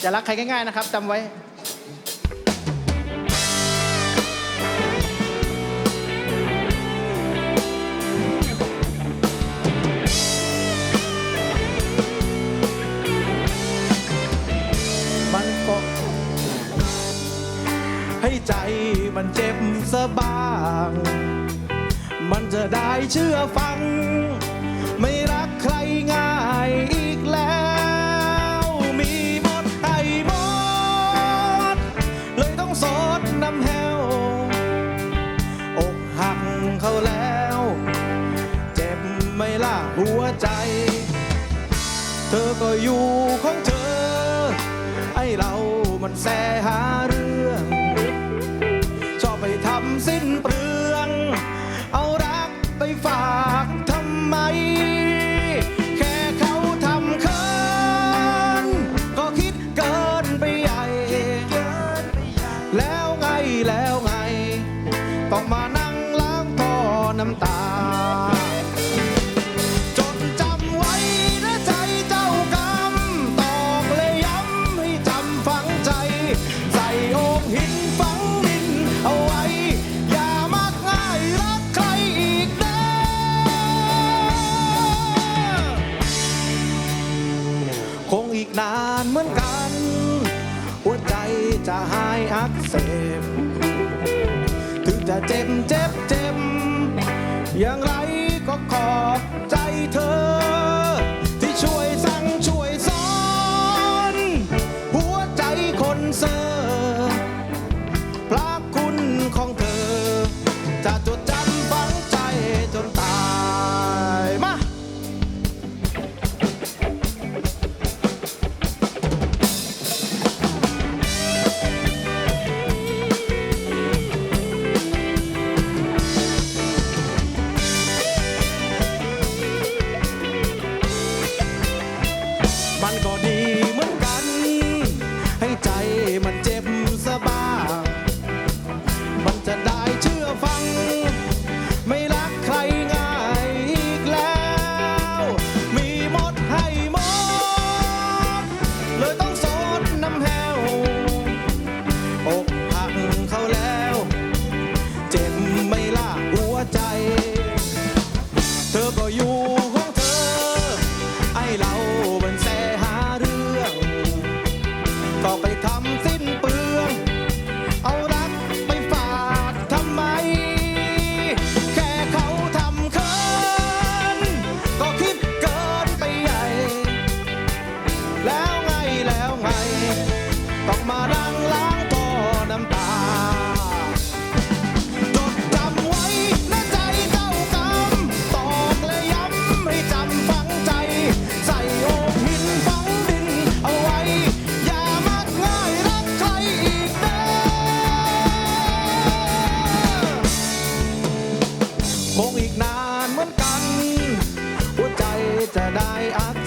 อย่ารักใครง่ายๆนะครับจำไว้ มันก็ให้ใจมันเจ็บสะบ้าง มันจะได้เชื่อฟัง ไม่รักใครง่าย หัวใจ เธอก็อยู่ของเธอ ไอเรามันแสหาเรื่อ จะหายอักเสบ ถึงจะเจ็บเจ็บเจ็บอย่างไรก็ขอบใจเธอ something That I